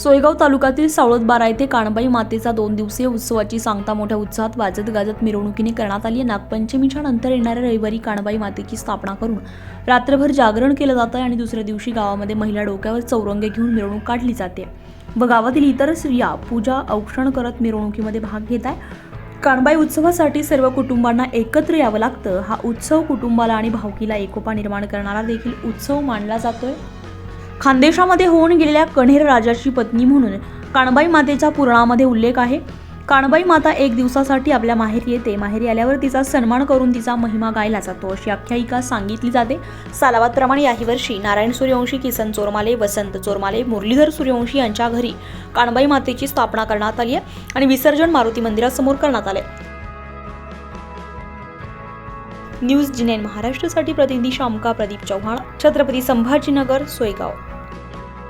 सोयगाव तालुक्यातील सावळद बारा येथे काणबाई मातेचा दोन दिवसीय उत्सवाची सांगता मोठ्या उत्साहात वाजत गाजत मिरवणुकीने करण्यात आली. नागपंचमीच्या नंतर येणाऱ्या रविवारी काणबाई मातेची स्थापना करून रात्रभर जागरण केलं जातं आणि दुसऱ्या दिवशी गावामध्ये महिला डोक्यावर चौरंगे घेऊन मिरवणूक काढली जाते. व गावातील इतर स्त्रिया पूजा औक्षण करत मिरवणुकीमध्ये भाग घेत आहे काणबाई उत्सवासाठी सर्व कुटुंबांना एकत्र यावं लागतं. हा उत्सव कुटुंबाला आणि भावकीला एकोपा निर्माण करणारा देखील उत्सव मानला जातोय. खानदेशामध्ये होऊन गेलेल्या कण्हेर राजाची पत्नी म्हणून काणबाई मातेचा पुराणामध्ये उल्लेख आहे. काणबाई माता एक दिवसासाठी आपल्या माहेरी येते. माहेरी आल्यावर तिचा सन्मान करून तिचा महिमा गायला जातो. अशी आख्यायिका सांगितली जाते. सालावादप्रमाणे याही वर्षी नारायण सूर्यवंशी किसन चोरमाले वसंत चोरमाले मुरलीधर सूर्यवंशी यांच्या घरी काणबाई मातेची स्थापना करण्यात आली आहे आणि विसर्जन मारुती मंदिरासमोर करण्यात आले न्यूज जिनेन महाराष्ट्रासाठी प्रतिनिधी शामका प्रदीप चव्हाण छत्रपती संभाजीनगर सोयगाव.